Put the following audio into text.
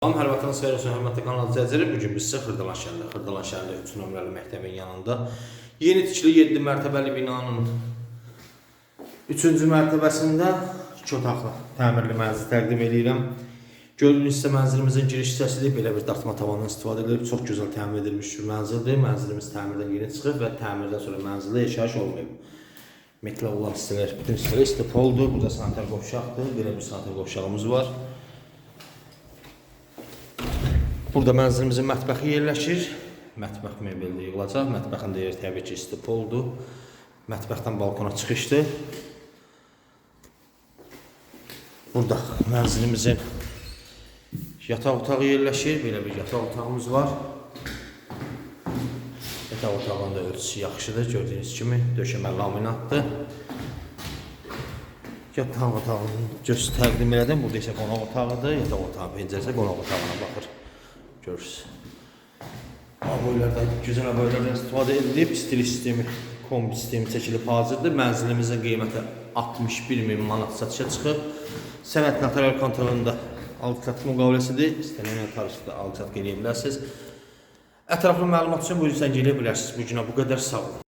Salam, hər vaxtınız xeyir olsun, hörmətli kanal izləyiciləri. Bu gün biz sizə Xırdalan şəhərində, Xırdalan şəhərində 3 nömrəli məktəbin yanında yeni tikili 7 mərtəbəli binanın 3-cü mərtəbəsində 2 otaqlı təmirli mənzil təqdim edirəm. Gördüyünüz isə mənzilimizin giriş hissəsidir. Belə bir dartma tavandan istifadə edilib. Çox gözəl təmir edilmiş bir mənzildir. Mənzilimiz təmirdən yeni çıxıb və təmirdən sonra mənzildə yaşayış olmayıb. Metlə olan hissələr, bütün hissələr istip oldu. Burada sanitar qovşaqdır. Belə bir sanitar qovşağımız var. Burada mənzilimizin mətbəxi yerləşir. Mətbəx mebeldə yığılacaq. Mətbəxin də yeri təbii ki, istip oldu. Mətbəxdən balkona çıxışdır. Burada mənzilimizin yataq otağı yerləşir. Belə bir yataq otağımız var. Yataq otağının da ölçüsü yaxşıdır. Gördüyünüz kimi döşəmə laminatdır. Yataq otağını göz təqdim elədim. Burada isə qonaq otağıdır. Yataq otağı pəncərəsi qonaq otağına baxır. Görürsünüz. Aboylardan, güzel aboylardan istifadə edilib. Stil sistemi, kombi sistemi çəkilib hazırdır. Mənzilimizin qiyməti 61 min manat satışa çıxıb. Sənət notarial kontrolunda alqı-satqı müqaviləsidir. İstənilən tarixdə alqı-satqı edə bilərsiniz. Ətraflı məlumat üçün buyurun zəng edə bilərsiniz. Bu günə bu qədər sağ olun.